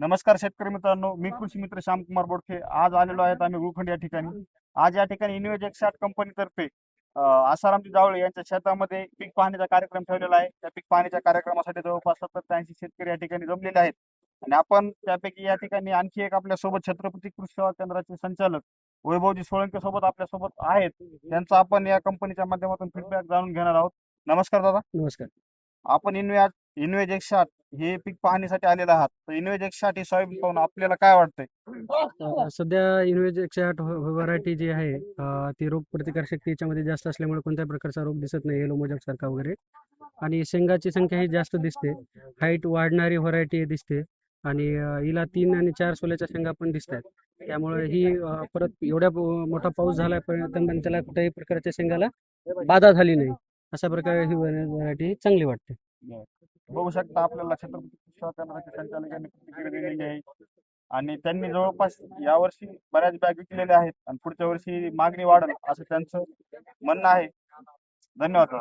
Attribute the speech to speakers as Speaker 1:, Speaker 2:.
Speaker 1: नमस्कार शेतकरी मित्रांनो मी कृषी मित्र श्यामकुमार बोडखे आज आलेलो आहेत आम्ही गुळखंड या ठिकाणी. आज या ठिकाणी इनोवेज एकसाठ कंपनीतर्फे अं, आसारामजी जावळे यांच्या शेतामध्ये पीक पाहणीचा कार्यक्रम ठेवलेला आहे. त्या पीक पाहणीच्या कार्यक्रमासाठी जवळपास सत्तर ते ऐंशी शेतकरी या ठिकाणी जमलेले आहेत. आणि आपण त्यापैकी या ठिकाणी आणखी एक आपल्यासोबत छत्रपती कृषी सेवा केंद्राचे संचालक वैभवजी सोळंके सोबत आपल्यासोबत आहेत. त्यांचा आपण या कंपनीच्या माध्यमातून फीडबॅक जाणून घेणार आहोत. नमस्कार दादा.
Speaker 2: नमस्कार.
Speaker 1: आपण इनवेज इनवेज एकसाठ हे पीक पाहणीसाठी आलेलं आहात. तर इनवेज एकसाठ ही सोयाबीन पाहून आपल्याला काय वाटतंय?
Speaker 2: अ, सध्या इनवेज एकशे आठ व्हरायटी जी आहे अ, ती रोग प्रतिकार शक्ती याच्यामध्ये जास्त असल्यामुळे कोणत्याही प्रकारचा रोग दिसत नाही येलो मोजॅक सारखा वगैरे. आणि शेंगाची संख्या ही जास्त दिसते. हाईट वाढणारी व्हरायटी दिसते. आणि अ, हिला तीन आणि चार सोल्याच्या शेंगा पण दिसत आहेत त्यामुळे ही अ, परत एवढ्या प- मोठा पाऊस झाला पण त्याला कुठल्याही प्रकारच्या शेंगाला बाधा झाली नाही. अशा प्रकारे ही व्हरायटी चांगली वाटते.
Speaker 1: बघू शकता आपल्याला छत्रपती कृषी संचालकांनी प्रतिक्रिया दिलेली आहे. आणि त्यांनी जवळपास यावर्षी बऱ्याच बॅग विकलेल्या आहेत आणि पुढच्या वर्षी मागणी वाढेल असं त्यांचं म्हणणं आहे. धन्यवाद.